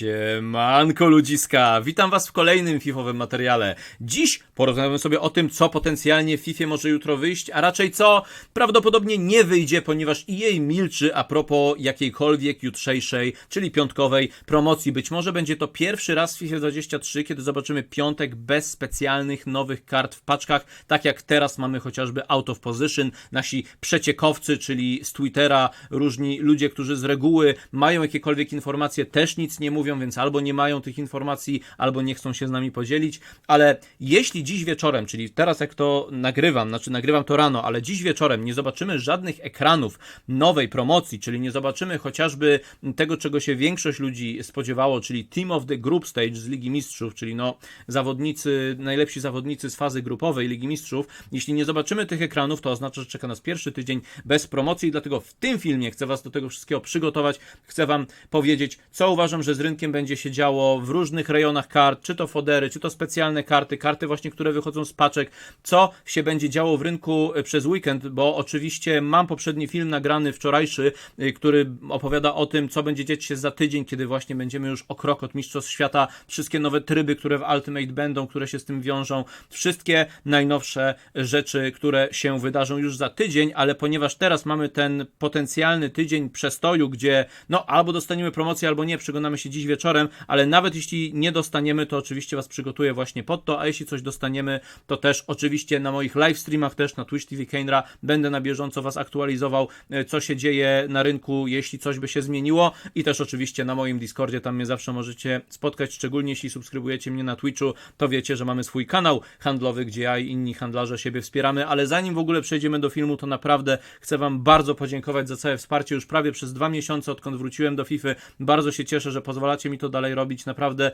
Siemanko ludziska, witam was w kolejnym fifowym materiale. Dziś porozmawiamy sobie o tym, co potencjalnie w Fifie może jutro wyjść, a raczej co prawdopodobnie nie wyjdzie, ponieważ jej milczy a propos jakiejkolwiek jutrzejszej, czyli piątkowej promocji. Być może będzie to pierwszy raz w FIFA 23, kiedy zobaczymy piątek bez specjalnych nowych kart w paczkach, tak jak teraz mamy chociażby out of position, nasi przeciekowcy, czyli z Twittera, różni ludzie, którzy z reguły mają jakiekolwiek informacje, też nic nie mówią, więc albo nie mają tych informacji, albo nie chcą się z nami podzielić, ale jeśli dziś wieczorem, czyli teraz jak to nagrywam, znaczy nagrywam to rano, ale dziś wieczorem nie zobaczymy żadnych ekranów nowej promocji, czyli nie zobaczymy chociażby tego, czego się większość ludzi spodziewało, czyli Team of the Group Stage z Ligi Mistrzów, czyli no zawodnicy, najlepsi zawodnicy z fazy grupowej Ligi Mistrzów, jeśli nie zobaczymy tych ekranów, to oznacza, że czeka nas pierwszy tydzień bez promocji. Dlatego w tym filmie chcę Was do tego wszystkiego przygotować, chcę Wam powiedzieć, co uważam, że z rynkiem będzie się działo w różnych rejonach kart, czy to fodery, czy to specjalne karty, karty właśnie, które wychodzą z paczek, co się będzie działo w rynku e, przez weekend, bo oczywiście mam poprzedni film nagrany wczorajszy, y, który opowiada o tym, co będzie dziać się za tydzień, kiedy właśnie będziemy już o krok od Mistrzostw Świata, wszystkie nowe tryby, które w Ultimate będą, które się z tym wiążą, wszystkie najnowsze rzeczy, które się wydarzą już za tydzień, ale ponieważ teraz mamy ten potencjalny tydzień przestoju, gdzie no albo dostaniemy promocję, albo nie, przyglądamy się dziś wieczorem, ale nawet jeśli nie dostaniemy, to oczywiście Was przygotuję właśnie pod to, a jeśli coś dostaniemy, to też oczywiście na moich live streamach, też na Twitch TV Kendra będę na bieżąco Was aktualizował, e, co się dzieje na rynku, jeśli coś by się zmieniło i też oczywiście na moim Discordzie, tam mnie zawsze możecie spotkać, szczególnie jeśli subskrybujecie mnie na Twitchu, to wiecie, że mamy swój kanał handlowy, gdzie ja i inni handlarze siebie wspieramy, ale zanim w ogóle przejdziemy do filmu, to naprawdę chcę Wam bardzo podziękować za całe wsparcie już prawie przez dwa miesiące, odkąd wróciłem do FIFA. Bardzo się cieszę, że pozwalacie mi to dalej robić. Naprawdę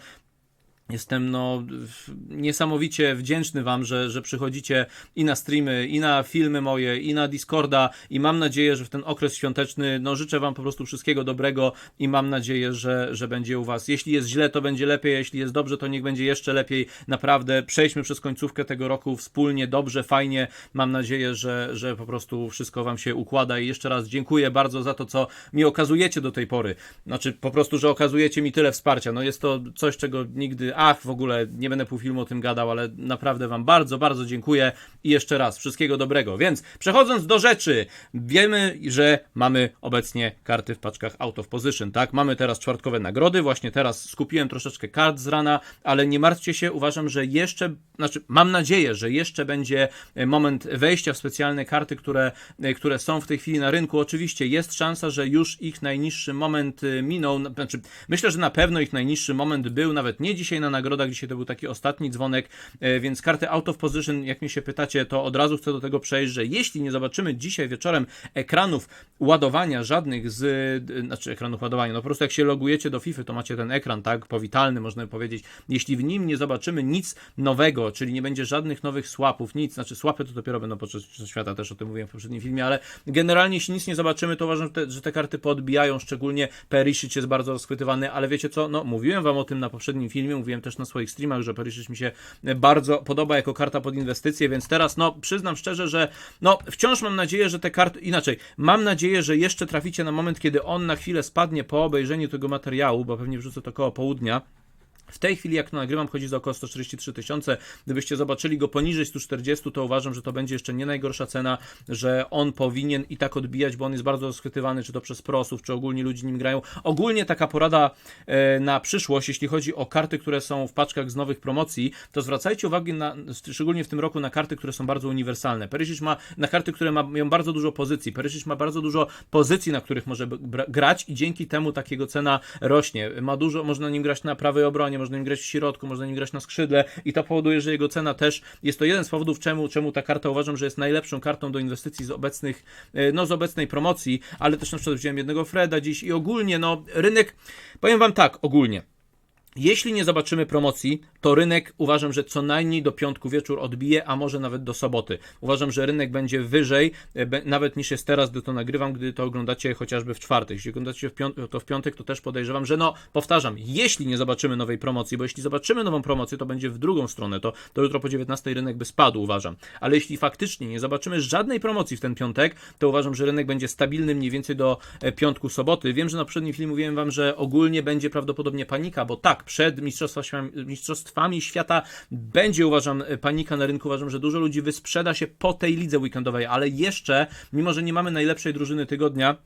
Jestem no niesamowicie wdzięczny Wam, że, że przychodzicie i na streamy, i na filmy moje, i na Discorda i mam nadzieję, że w ten okres świąteczny, no życzę Wam po prostu wszystkiego dobrego i mam nadzieję, że, że będzie u Was. Jeśli jest źle, to będzie lepiej, jeśli jest dobrze, to niech będzie jeszcze lepiej. Naprawdę przejdźmy przez końcówkę tego roku wspólnie, dobrze, fajnie. Mam nadzieję, że, że po prostu wszystko Wam się układa i jeszcze raz dziękuję bardzo za to, co mi okazujecie do tej pory. Znaczy po prostu, że okazujecie mi tyle wsparcia. No jest to coś, czego nigdy, ach, w ogóle nie będę pół filmu o tym gadał, ale naprawdę Wam bardzo, bardzo dziękuję i jeszcze raz wszystkiego dobrego. Więc przechodząc do rzeczy, wiemy, że mamy obecnie karty w paczkach out of position, tak? Mamy teraz czwartkowe nagrody, właśnie teraz skupiłem troszeczkę kart z rana, ale nie martwcie się, uważam, że jeszcze, znaczy mam nadzieję, że jeszcze będzie e, moment wejścia w specjalne karty, które, e, które są w tej chwili na rynku. Oczywiście jest szansa, że już ich najniższy moment e, minął, na- znaczy myślę, że na pewno ich najniższy moment był, nawet nie dzisiaj na nagrodach, dzisiaj to był taki ostatni dzwonek, e, więc karty out of position, jak mnie się pytacie, to od razu chcę do tego przejść, że jeśli nie zobaczymy dzisiaj wieczorem ekranów ładowania żadnych z, znaczy ekranów ładowania, no po prostu jak się logujecie do FIFA, to macie ten ekran, tak, powitalny, można powiedzieć, jeśli w nim nie zobaczymy nic nowego, czyli nie będzie żadnych nowych swapów, nic, znaczy swapy to dopiero będą podczas świata, też o tym mówiłem w poprzednim filmie, ale generalnie jeśli nic nie zobaczymy, to uważam, że te, że te karty podbijają, szczególnie Perisic jest bardzo rozchwytywany, ale wiecie co, no mówiłem wam o tym na poprzednim filmie, mówiłem też na swoich streamach, że Perisic mi się bardzo podoba jako karta pod inwestycje, więc teraz, no przyznam szczerze, że no wciąż mam nadzieję, że te karty, inaczej, mam nadzieję, że jeszcze traficie na moment, kiedy on na chwilę spadnie po obejrzeniu tego materiału, bo pewnie wrzucę to koło południa, w tej chwili, jak to nagrywam, chodzi za około 143 tysiące. Gdybyście zobaczyli go poniżej 140, to uważam, że to będzie jeszcze nie najgorsza cena, że on powinien i tak odbijać, bo on jest bardzo schwytywany, czy to przez prosów, czy ogólnie ludzi nim grają. Ogólnie taka porada e, na przyszłość, jeśli chodzi o karty, które są w paczkach z nowych promocji, to zwracajcie uwagę na, szczególnie w tym roku, na karty, które są bardzo uniwersalne. Perisic ma na karty, które ma, mają bardzo dużo pozycji. Perisic ma bardzo dużo pozycji, na których może grać i dzięki temu takiego cena rośnie. Ma dużo, można nim grać na prawej obronie, można nim grać w środku, można nim grać na skrzydle i to powoduje, że jego cena też jest to jeden z powodów, czemu, czemu ta karta uważam, że jest najlepszą kartą do inwestycji z obecnych, e, no z obecnej promocji, ale też na przykład wziąłem jednego Freda dziś i ogólnie, no rynek, powiem wam tak, ogólnie. Jeśli nie zobaczymy promocji, to rynek uważam, że co najmniej do piątku wieczór odbije, a może nawet do soboty. Uważam, że rynek będzie wyżej, e, nawet niż jest teraz, gdy to nagrywam, gdy to oglądacie chociażby w czwartek. Jeśli oglądacie to w piątek, to też podejrzewam, że no, powtarzam, jeśli nie zobaczymy nowej promocji, bo jeśli zobaczymy nową promocję, to będzie w drugą stronę, to, to jutro po 19 rynek by spadł, uważam. Ale jeśli faktycznie nie zobaczymy żadnej promocji w ten piątek, to uważam, że rynek będzie stabilny mniej więcej do e, piątku, soboty. Wiem, że na poprzednim filmie mówiłem wam, że ogólnie będzie prawdopodobnie panika, bo tak, przed mistrzostwa, świa- mistrzostwami świata będzie, uważam, e, panika na rynku. Uważam, że dużo ludzi wysprzeda się po tej lidze weekendowej, ale jeszcze, mimo że nie mamy najlepszej drużyny tygodnia,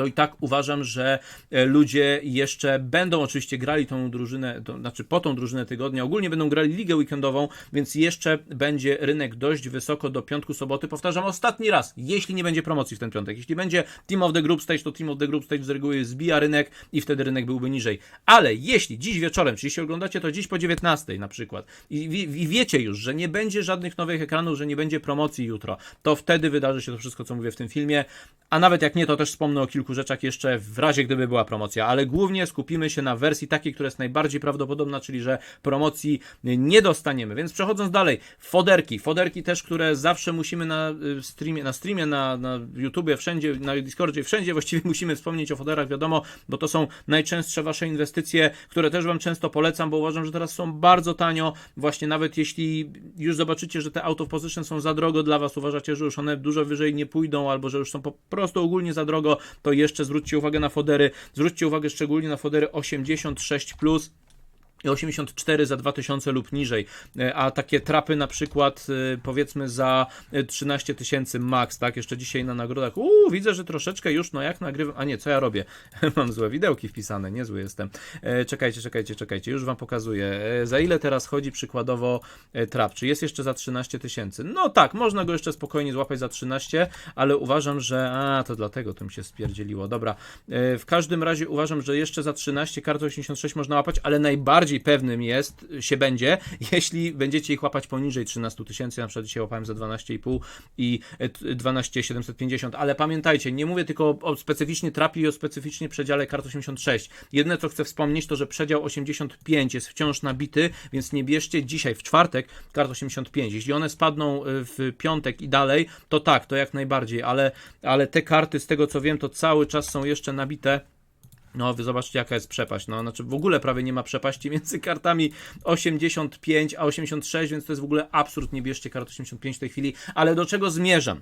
to i tak uważam, że e, ludzie jeszcze będą oczywiście grali tą drużynę, to znaczy po tą drużynę tygodnia, ogólnie będą grali ligę weekendową, więc jeszcze będzie rynek dość wysoko do piątku, soboty. Powtarzam ostatni raz, jeśli nie będzie promocji w ten piątek, jeśli będzie Team of the Group Stage, to Team of the Group Stage z reguły zbija rynek i wtedy rynek byłby niżej. Ale jeśli dziś wieczorem, czyli jeśli oglądacie to dziś po 19 na przykład i, i, i wiecie już, że nie będzie żadnych nowych ekranów, że nie będzie promocji jutro, to wtedy wydarzy się to wszystko, co mówię w tym filmie, a nawet jak nie, to też wspomnę o kilku rzeczach jeszcze w razie, gdyby była promocja, ale głównie skupimy się na wersji takiej, która jest najbardziej prawdopodobna, czyli że promocji nie dostaniemy. Więc przechodząc dalej, foderki. Foderki też, które zawsze musimy na y, streamie, na streamie, na, na YouTubie, wszędzie, na Discordzie, wszędzie właściwie musimy wspomnieć o foderach, wiadomo, bo to są najczęstsze wasze inwestycje, które też wam często polecam, bo uważam, że teraz są bardzo tanio, właśnie nawet jeśli już zobaczycie, że te out of position są za drogo dla was, uważacie, że już one dużo wyżej nie pójdą, albo że już są po prostu ogólnie za drogo, to jeszcze zwróćcie uwagę na fodery, zwróćcie uwagę szczególnie na fodery 86+, plus 84 za 2000 lub niżej, E, a takie trapy na przykład e, powiedzmy za e, 13 tysięcy max, tak, jeszcze dzisiaj na nagrodach, uuu, widzę, że troszeczkę już, no jak nagrywam, a nie, co ja robię, mam złe widełki wpisane, niezły jestem, e, czekajcie, czekajcie, czekajcie, już wam pokazuję, e, za ile teraz chodzi przykładowo e, trap, czy jest jeszcze za 13 tysięcy, no tak, można go jeszcze spokojnie złapać za 13, ale uważam, że, a, to dlatego to mi się spierdzieliło, dobra, e, w każdym razie uważam, że jeszcze za 13 kartę 86 można łapać, ale najbardziej pewnym jest, się będzie, jeśli będziecie ich łapać poniżej 13 tysięcy, na przykład dzisiaj łapałem za 12,5 i e, t- 12 750, ale pamiętajcie, nie mówię tylko o, specyficznie trapie i o specyficznie przedziale kart 86. Jedyne co chcę wspomnieć to, że przedział 85 jest wciąż nabity, więc nie bierzcie dzisiaj w czwartek kart 85. Jeśli one spadną e, w piątek i dalej, to tak, to jak najbardziej, ale, ale te karty z tego co wiem, to cały czas są jeszcze nabite. No, wy zobaczcie, jaka jest przepaść. No, znaczy w ogóle prawie nie ma przepaści między kartami 85 a 86, więc to jest w ogóle absurd. Nie bierzcie kart 85 w tej chwili. Ale do czego zmierzam?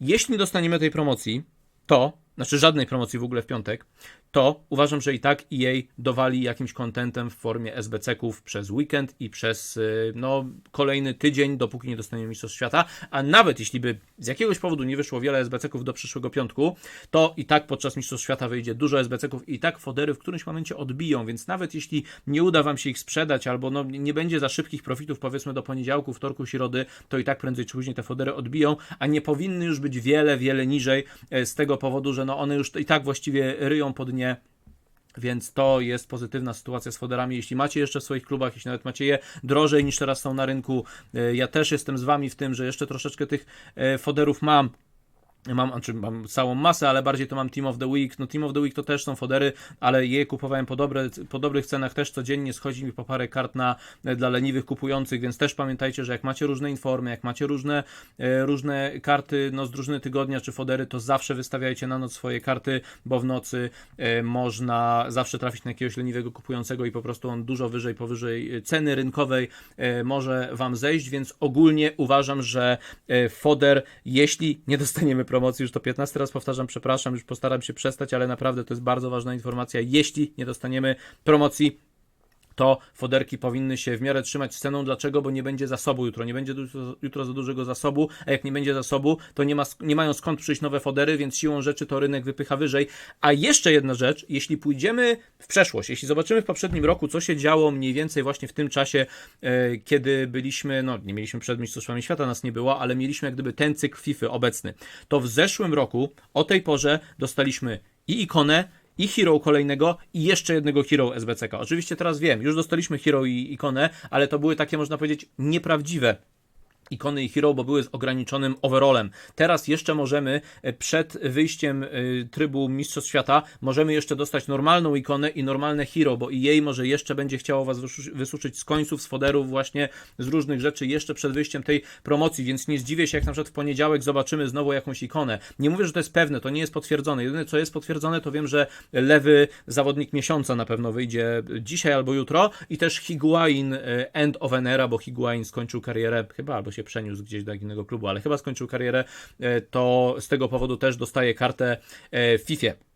Jeśli nie dostaniemy tej promocji, to, znaczy żadnej promocji w ogóle w piątek, to uważam, że i tak EA dowali jakimś kontentem w formie SBC-ków przez weekend i przez y, no, kolejny tydzień, dopóki nie dostaniemy Mistrzostw Świata. A nawet jeśli by z jakiegoś powodu nie wyszło wiele SBC-ków do przyszłego piątku, to i tak podczas Mistrzostw Świata wyjdzie dużo SBC-ków i tak fodery w którymś momencie odbiją, więc nawet jeśli nie uda Wam się ich sprzedać albo no, nie będzie za szybkich profitów powiedzmy do poniedziałku, wtorku, środy, to i tak prędzej czy później te fodery odbiją, a nie powinny już być wiele, wiele niżej e, z tego powodu, że no one już i tak właściwie ryją po dnie więc to jest pozytywna sytuacja z foderami. Jeśli macie jeszcze w swoich klubach, jeśli nawet macie je drożej niż teraz są na rynku, e, ja też jestem z wami w tym, że jeszcze troszeczkę tych e, foderów mam. Mam, znaczy mam całą masę, ale bardziej to mam Team of the Week. No Team of the Week to też są fodery, ale je kupowałem po, dobre, po dobrych cenach też codziennie. Schodzi mi po parę kart na, dla leniwych kupujących, więc też pamiętajcie, że jak macie różne informy, jak macie różne, e, różne karty no, z drużyny tygodnia czy fodery, to zawsze wystawiajcie na noc swoje karty, bo w nocy e, można zawsze trafić na jakiegoś leniwego kupującego i po prostu on dużo wyżej, powyżej ceny rynkowej e, może Wam zejść, więc ogólnie uważam, że e, foder, jeśli nie dostaniemy promocji, już to 15 raz powtarzam, przepraszam, już postaram się przestać, ale naprawdę to jest bardzo ważna informacja, jeśli nie dostaniemy promocji, to foderki powinny się w miarę trzymać ceną. Dlaczego? Bo nie będzie zasobu jutro. Nie będzie jutro, za dużego zasobu, a jak nie będzie zasobu, to nie, ma, nie mają skąd przyjść nowe fodery, więc siłą rzeczy to rynek wypycha wyżej. A jeszcze jedna rzecz, jeśli pójdziemy w przeszłość, jeśli zobaczymy w poprzednim roku, co się działo mniej więcej właśnie w tym czasie, e, kiedy byliśmy, no nie mieliśmy przed Mistrzostwami Świata, nas nie było, ale mieliśmy jak gdyby ten cykl FIFA obecny. To w zeszłym roku, o tej porze, dostaliśmy i ikonę, i hero kolejnego i jeszcze jednego hero SBCK. Oczywiście teraz wiem, już dostaliśmy hero i ikonę, ale to były takie, można powiedzieć, nieprawdziwe ikony i hero, bo były z ograniczonym overallem. Teraz jeszcze możemy e, przed wyjściem e, trybu Mistrzostw Świata możemy jeszcze dostać normalną ikonę i normalne hero, bo i jej może jeszcze będzie chciało was wysu- wysuszyć z końców, z foderów, właśnie z różnych rzeczy jeszcze przed wyjściem tej promocji, więc nie zdziwię się, jak na przykład w poniedziałek zobaczymy znowu jakąś ikonę. Nie mówię, że to jest pewne, to nie jest potwierdzone. Jedyne, co jest potwierdzone, to wiem, że lewy zawodnik miesiąca na pewno wyjdzie dzisiaj albo jutro i też Higuain e, End of an Era, bo Higuain skończył karierę chyba albo się przeniósł gdzieś do innego klubu, ale chyba skończył karierę, e, to z tego powodu też dostaje kartę e, w FIFA.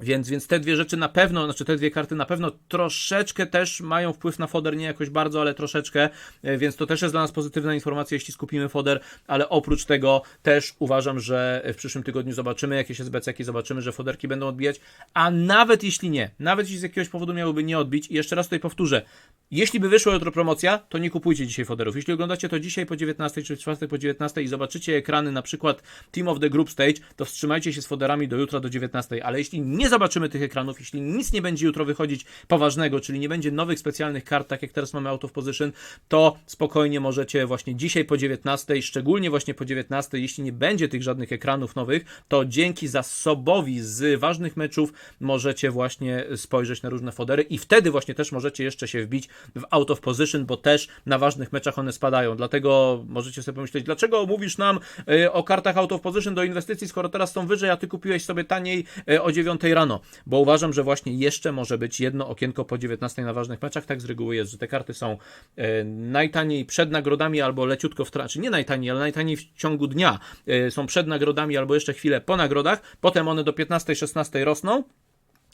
Więc, więc te dwie rzeczy na pewno, znaczy te dwie karty na pewno troszeczkę też mają wpływ na foder, nie jakoś bardzo, ale troszeczkę, e, więc to też jest dla nas pozytywna informacja, jeśli skupimy foder, ale oprócz tego też uważam, że w przyszłym tygodniu zobaczymy jakieś SBC-ki, zobaczymy, że foderki będą odbijać, a nawet jeśli nie, nawet jeśli z jakiegoś powodu miałyby nie odbić, i jeszcze raz tutaj powtórzę, jeśli by wyszła jutro promocja, to nie kupujcie dzisiaj foderów. Jeśli oglądacie to dzisiaj po 19 czy w czwartek po 19 i zobaczycie ekrany na przykład Team of the Group Stage, to wstrzymajcie się z foderami do jutra do 19. Ale jeśli nie zobaczymy tych ekranów, jeśli nic nie będzie jutro wychodzić poważnego, czyli nie będzie nowych specjalnych kart, tak jak teraz mamy out of position, to spokojnie możecie właśnie dzisiaj po 19, szczególnie właśnie po 19, jeśli nie będzie tych żadnych ekranów nowych, to dzięki zasobowi z ważnych meczów możecie właśnie spojrzeć na różne fodery i wtedy właśnie też możecie jeszcze się wbić w out of position, bo też na ważnych meczach one spadają. Dlatego możecie sobie pomyśleć, dlaczego mówisz nam y, o kartach out of position do inwestycji, skoro teraz są wyżej, a ty kupiłeś sobie taniej y, o 9 rano. Bo uważam, że właśnie jeszcze może być jedno okienko po 19 na ważnych meczach. Tak z reguły jest, że te karty są y, najtaniej przed nagrodami albo leciutko w trakcie, nie najtaniej, ale najtaniej w ciągu dnia y, są przed nagrodami albo jeszcze chwilę po nagrodach. Potem one do 15-16 rosną.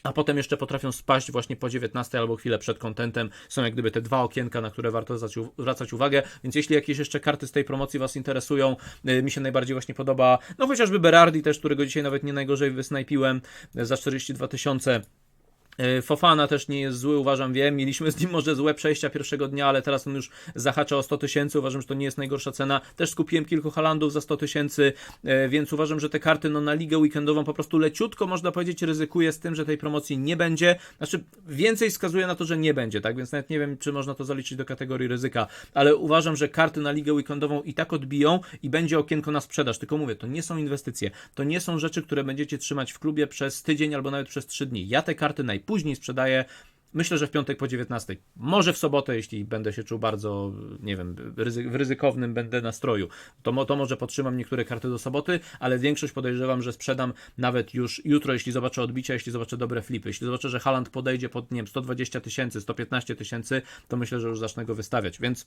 A potem jeszcze potrafią spaść właśnie po 19 albo chwilę przed kontentem. Są jak gdyby te dwa okienka, na które warto zwracać uwagę. Więc jeśli jakieś jeszcze karty z tej promocji Was interesują, y, mi się najbardziej właśnie podoba, no chociażby Berardi też, którego dzisiaj nawet nie najgorzej wysnajpiłem za 42 tysiące. E, Fofana też nie jest zły, uważam, wiem. Mieliśmy z nim może złe przejścia pierwszego dnia, ale teraz on już zahacza o 100 tysięcy. Uważam, że to nie jest najgorsza cena. Też skupiłem kilku Halandów za 100 tysięcy, e, więc uważam, że te karty no, na ligę weekendową po prostu leciutko, można powiedzieć, ryzykuję z tym, że tej promocji nie będzie. Znaczy, więcej wskazuje na to, że nie będzie, tak? Więc nawet nie wiem, czy można to zaliczyć do kategorii ryzyka, ale uważam, że karty na ligę weekendową i tak odbiją i będzie okienko na sprzedaż. Tylko mówię, to nie są inwestycje. To nie są rzeczy, które będziecie trzymać w klubie przez tydzień albo nawet przez 3 dni. Ja te karty najpóźniej sprzedaję. Myślę, że w piątek po 19. Może w sobotę, jeśli będę się czuł bardzo, nie wiem, ryzy- w ryzykownym będę nastroju. To, to może podtrzymam niektóre karty do soboty, ale większość podejrzewam, że sprzedam nawet już jutro, jeśli zobaczę odbicia, jeśli zobaczę dobre flipy. Jeśli zobaczę, że Haland podejdzie pod, nie wiem, 120 tysięcy, 115 tysięcy, to myślę, że już zacznę go wystawiać. Więc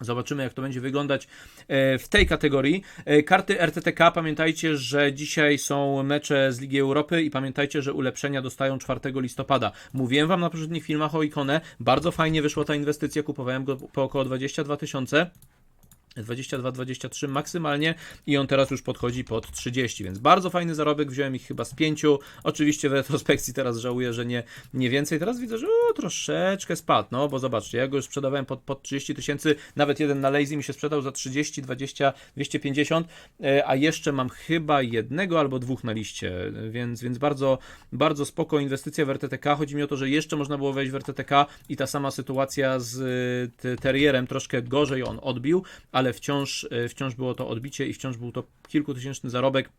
Zobaczymy, jak to będzie wyglądać e, w tej kategorii. E, Karty RTTK, pamiętajcie, że dzisiaj są mecze z Ligi Europy i pamiętajcie, że ulepszenia dostają 4 listopada. Mówiłem Wam na poprzednich filmach o Ikonę. Bardzo fajnie wyszła ta inwestycja, kupowałem go po około 22 tysiące. 22-23 maksymalnie i on teraz już podchodzi pod 30, więc bardzo fajny zarobek, wziąłem ich chyba z pięciu, oczywiście w retrospekcji teraz żałuję, że nie, nie więcej, teraz widzę, że o, troszeczkę spadł, no bo zobaczcie, ja go już sprzedawałem pod, pod 30 tysięcy, nawet jeden na Lazy mi się sprzedał za 30, 20, 250, e, a jeszcze mam chyba jednego albo dwóch na liście, więc, więc bardzo, bardzo spoko inwestycja w RTTK, chodzi mi o to, że jeszcze można było wejść w RTTK i ta sama sytuacja z e, Terrierem, troszkę gorzej on odbił, ale wciąż, e, wciąż było to odbicie i wciąż był to kilkutysięczny zarobek.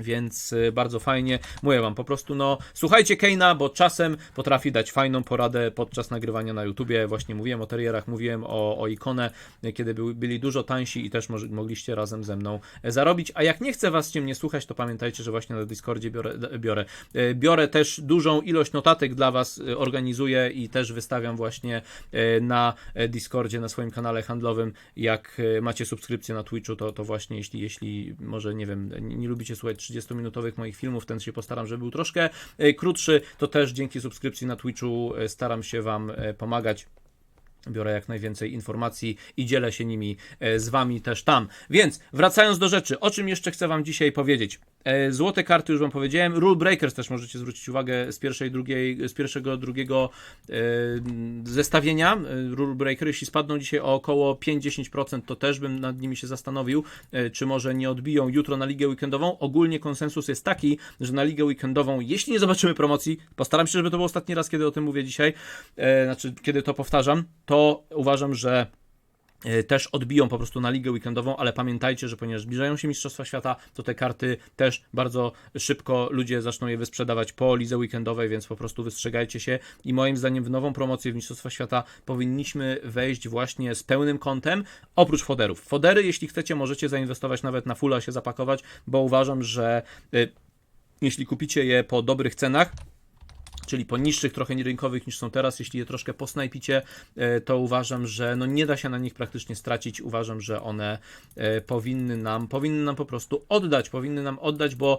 Więc y, bardzo fajnie. Mówię wam po prostu, no słuchajcie Keina, bo czasem potrafi dać fajną poradę podczas nagrywania na YouTubie. Właśnie mówiłem o terrierach, mówiłem o, o ikonę, kiedy byli, byli dużo tańsi i też mogliście razem ze mną e, zarobić. A jak nie chcę was ciemnie słuchać, to pamiętajcie, że właśnie na Discordzie biorę, biorę. E, Biorę też dużą ilość notatek dla was, y, organizuję i też wystawiam właśnie e, na e, Discordzie, na swoim kanale handlowym. Jak e, macie subskrypcję na Twitchu, to, to właśnie jeśli, jeśli może, nie wiem, nie, nie lubicie słuchać 30-minutowych moich filmów, ten się postaram, żeby był troszkę e, krótszy, to też dzięki subskrypcji na Twitchu e, staram się Wam e, pomagać. Biorę jak najwięcej informacji i dzielę się nimi z Wami też tam. Więc wracając do rzeczy, o czym jeszcze chcę Wam dzisiaj powiedzieć? E, Złote karty już Wam powiedziałem. Rule Breakers też możecie zwrócić uwagę z pierwszej, drugiej, z pierwszego, drugiego e, zestawienia. E, Rule Breaker, jeśli spadną dzisiaj o około 5-10%, to też bym nad nimi się zastanowił, czy może nie odbiją jutro na ligę weekendową. Ogólnie konsensus jest taki, że na ligę weekendową, jeśli nie zobaczymy promocji, postaram się, żeby to był ostatni raz, kiedy o tym mówię dzisiaj, znaczy kiedy to powtarzam, to uważam, że też odbiją po prostu na ligę weekendową, ale pamiętajcie, że ponieważ zbliżają się Mistrzostwa Świata, to te karty też bardzo szybko ludzie zaczną je wysprzedawać po lidze weekendowej, więc po prostu wystrzegajcie się i moim zdaniem w nową promocję w Mistrzostwa Świata powinniśmy wejść właśnie z pełnym kontem, oprócz foderów. Fodery, jeśli chcecie, możecie zainwestować nawet na fulla się zapakować, bo uważam, że y, jeśli kupicie je po dobrych cenach, czyli po niższych trochę rynkowych niż są teraz, jeśli je troszkę posnajpicie, e, to uważam, że no nie da się na nich praktycznie stracić. Uważam, że one e, powinny nam, powinny nam po prostu oddać, powinny nam oddać, bo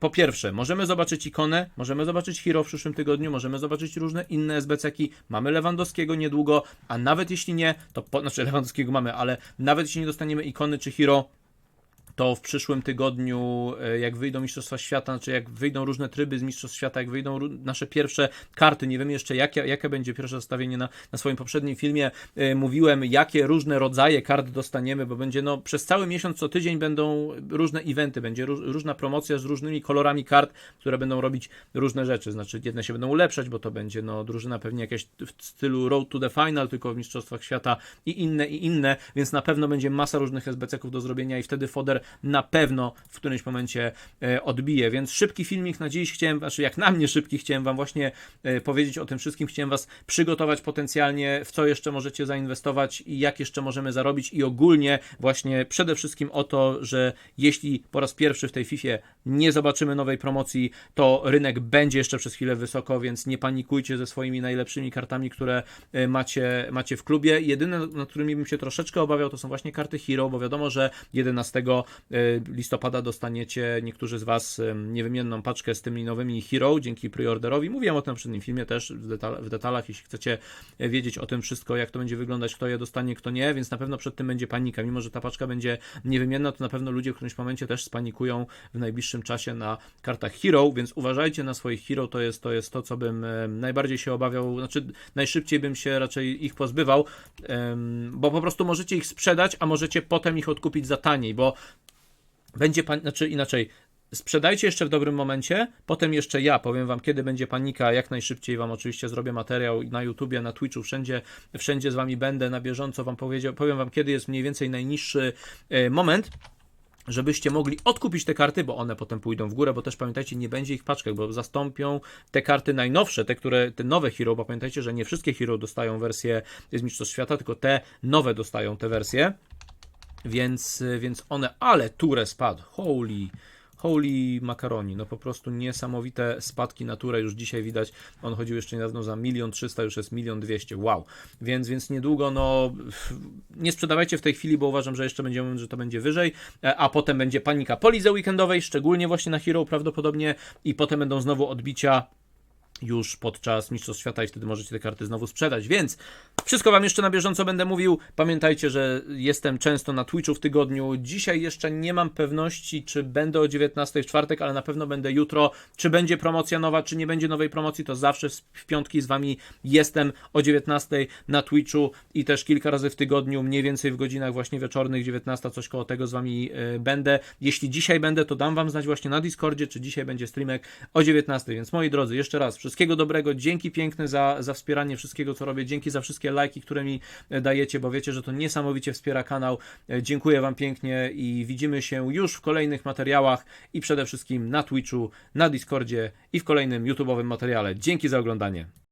po pierwsze, możemy zobaczyć ikonę, możemy zobaczyć Hero w przyszłym tygodniu, możemy zobaczyć różne inne SBC-ki, mamy Lewandowskiego niedługo, a nawet jeśli nie, to po, znaczy Lewandowskiego mamy, ale nawet jeśli nie dostaniemy ikony czy Hero, to w przyszłym tygodniu, e, jak wyjdą Mistrzostwa Świata, znaczy jak wyjdą różne tryby z Mistrzostw Świata, jak wyjdą nasze pierwsze karty, nie wiem jeszcze jakie, jakie będzie pierwsze zestawienie na, na swoim poprzednim filmie, e, mówiłem jakie różne rodzaje kart dostaniemy, bo będzie no przez cały miesiąc, co tydzień będą różne eventy, będzie ró- różna promocja z różnymi kolorami kart, które będą robić różne rzeczy, znaczy jedne się będą ulepszać, bo to będzie no drużyna pewnie jakieś w stylu Road to the Final, tylko w Mistrzostwach Świata i inne, i inne, więc na pewno będzie masa różnych SBC-ków do zrobienia i wtedy foder na pewno w którymś momencie e, odbije. Więc szybki filmik na dziś chciałem, znaczy jak na mnie szybki, chciałem Wam właśnie e, powiedzieć o tym wszystkim. Chciałem Was przygotować potencjalnie, w co jeszcze możecie zainwestować i jak jeszcze możemy zarobić i ogólnie właśnie przede wszystkim o to, że jeśli po raz pierwszy w tej FIFA nie zobaczymy nowej promocji, to rynek będzie jeszcze przez chwilę wysoko, więc nie panikujcie ze swoimi najlepszymi kartami, które e, macie, macie w klubie. Jedyne, nad którymi bym się troszeczkę obawiał, to są właśnie karty Hero, bo wiadomo, że 11 listopada dostaniecie niektórzy z Was niewymienną paczkę z tymi nowymi Hero dzięki preorderowi. Mówiłem o tym w przednim filmie też w, detal- w detalach, jeśli chcecie e, wiedzieć o tym wszystko, jak to będzie wyglądać, kto je dostanie, kto nie, więc na pewno przed tym będzie panika. Mimo, że ta paczka będzie niewymienna, to na pewno ludzie w którymś momencie też spanikują w najbliższym czasie na kartach Hero, więc uważajcie na swoich Hero, to jest to, jest to co bym najbardziej się obawiał, znaczy najszybciej bym się raczej ich pozbywał, bo po prostu możecie ich sprzedać, a możecie potem ich odkupić za taniej, bo będzie pan, znaczy inaczej, sprzedajcie jeszcze w dobrym momencie, potem jeszcze ja powiem wam, kiedy będzie panika, jak najszybciej wam oczywiście zrobię materiał na YouTubie, na Twitchu, wszędzie, wszędzie z wami będę, na bieżąco wam powiedział, powiem wam, kiedy jest mniej więcej najniższy e, moment, żebyście mogli odkupić te karty, bo one potem pójdą w górę, bo też pamiętajcie, nie będzie ich w paczkach, bo zastąpią te karty najnowsze, te, które, te nowe Hero, bo pamiętajcie, że nie wszystkie Hero dostają wersję z Mistrzostw Świata, tylko te nowe dostają te wersje, więc, więc one, ale Ture spadł, holy, holy macaroni, no po prostu niesamowite spadki na Ture, już dzisiaj widać, on chodził jeszcze niedawno za milion trzysta, już jest milion dwieście, wow, więc, więc niedługo, no nie sprzedawajcie w tej chwili, bo uważam, że jeszcze będziemy, że to będzie wyżej, e, a potem będzie panika po lidze weekendowej, szczególnie właśnie na Hero prawdopodobnie i potem będą znowu odbicia już podczas Mistrzostw Świata i wtedy możecie te karty znowu sprzedać, więc wszystko Wam jeszcze na bieżąco będę mówił. Pamiętajcie, że jestem często na Twitchu w tygodniu. Dzisiaj jeszcze nie mam pewności, czy będę o 19 w czwartek, ale na pewno będę jutro. Czy będzie promocja nowa, czy nie będzie nowej promocji, to zawsze w piątki z Wami jestem o 19 na Twitchu i też kilka razy w tygodniu, mniej więcej w godzinach właśnie wieczornych, 19, coś koło tego z Wami e, będę. Jeśli dzisiaj będę, to dam Wam znać właśnie na Discordzie, czy dzisiaj będzie streamek o 19, więc moi drodzy, jeszcze raz wszystkiego dobrego, dzięki piękne za, za wspieranie wszystkiego, co robię, dzięki za wszystkie lajki, które mi e, dajecie, bo wiecie, że to niesamowicie wspiera kanał. E, Dziękuję Wam pięknie i widzimy się już w kolejnych materiałach i przede wszystkim na Twitchu, na Discordzie i w kolejnym YouTube'owym materiale. Dzięki za oglądanie.